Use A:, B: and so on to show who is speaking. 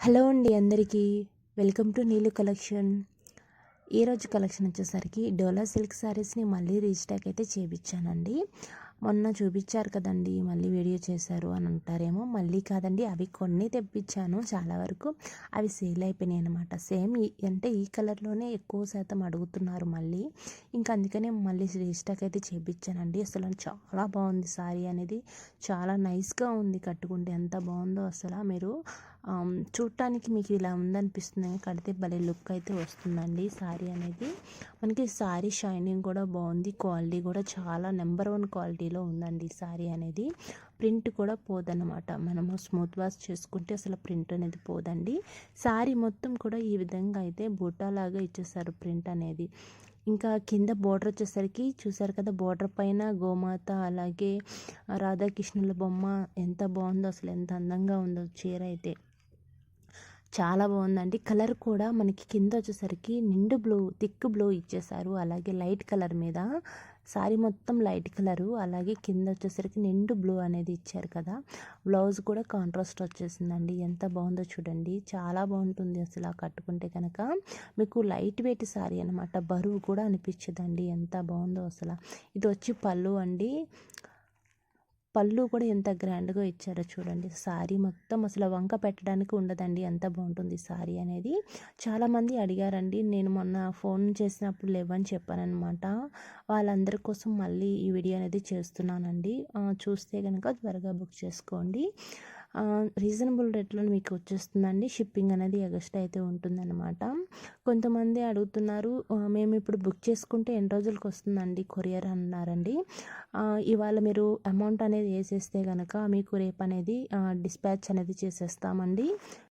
A: Hello అండి అందరికీ. Welcome to Neelu collection. ఈరోజు కలెక్షన్ వచ్చేసరికి డోలా సిల్క్ శారీస్ని మళ్ళీ రీస్టాక్ అయితే చేపించానండి మొన్న చూపించారు కదండి మళ్ళీ వీడియో చేశారు అని అంటారేమో. మళ్ళీ కాదండి అవి కొన్ని తెప్పించాను చాలా వరకు. అవి సేల్ అయిపోయినాయి అనమాట సేమ్ ఈ అంటే ఈ కలర్లోనే ఎక్కువ శాతం అడుగుతున్నారు మళ్ళీ. ఇంకా అందుకనే మళ్ళీ రీస్టాక్ అయితే చేయించానండి అసలు చాలా బాగుంది సారీ అనేది. చాలా నైస్గా ఉంది కట్టుకుంటే. ఎంత బాగుందో అసలు మీరు చూడటానికి మీకు ఇలా ఉందనిపిస్తుంది కడితే భలే లుక్ అయితే వస్తుందండి. శారీ అనేది మనకి శారీ షైనింగ్ కూడా బాగుంది. క్వాలిటీ కూడా చాలా నెంబర్ వన్ క్వాలిటీలో ఉందండి శారీ అనేది. ప్రింట్ కూడా పోదన్నమాట. మనము స్మూత్ వాష్ చేసుకుంటే అసలు ప్రింట్ అనేది పోదండి. శారీ మొత్తం కూడా ఈ విధంగా అయితే బుట్టాలాగా ఇచ్చేసారు ప్రింట్ అనేది. ఇంకా కింద బోర్డర్ వచ్చేసరికి చూసారు కదా బోర్డర్ పైన గోమాత అలాగే రాధాకృష్ణుల బొమ్మ ఎంత బాగుందో అసలు ఎంత అందంగా ఉందో చీర అయితే. చాలా బాగుందండి. కలర్ కూడా మనకి కింద వచ్చేసరికి నిండు బ్లూ థిక్ బ్లూ ఇచ్చేసారు. అలాగే లైట్ కలర్ మీద సారీ మొత్తం లైట్ కలరు. అలాగే కింద వచ్చేసరికి నిండు బ్లూ అనేది ఇచ్చారు కదా. బ్లౌజ్ కూడా కాంట్రాస్ట్ వచ్చేసిందండి. ఎంత బాగుందో చూడండి. చాలా బాగుంటుంది అసలు ఆ కట్టుకుంటే కనుక. మీకు లైట్ వెయిట్ సారీ అనమాట బరువు కూడా అనిపించదండి. ఎంత బాగుందో అసలు. ఇది వచ్చి పళ్ళు అండి. పళ్ళు కూడా ఎంత గ్రాండ్గా ఇచ్చారో చూడండి. సారీ మొత్తం అసలు వంక పెట్టడానికి ఉండదండి. ఎంత బాగుంటుంది సారీ అనేది. చాలామంది అడిగారండి. నేను మొన్న ఫోన్ చేసినప్పుడు లేవని చెప్పానమాట వాళ్ళందరి కోసం మళ్ళీ ఈ వీడియో అనేది చేస్తున్నానండి. చూస్తే కనుక త్వరగా బుక్ చేసుకోండి. రీజనబుల్ రేట్లో మీకు వచ్చేస్తుందండి. షిప్పింగ్ అనేది ఎగస్ట్ అయితే ఉంటుందన్నమాట. కొంతమంది అడుగుతున్నారు మేము ఇప్పుడు బుక్ చేసుకుంటే ఎన్ని రోజులకు వస్తుందండి కొరియర్ అన్నారండి. ఇవాళ మీరు అమౌంట్ అనేది వేసేస్తే కనుక మీకు రేపు అనేది డిస్పాచ్ అనేది చేసేస్తామండి.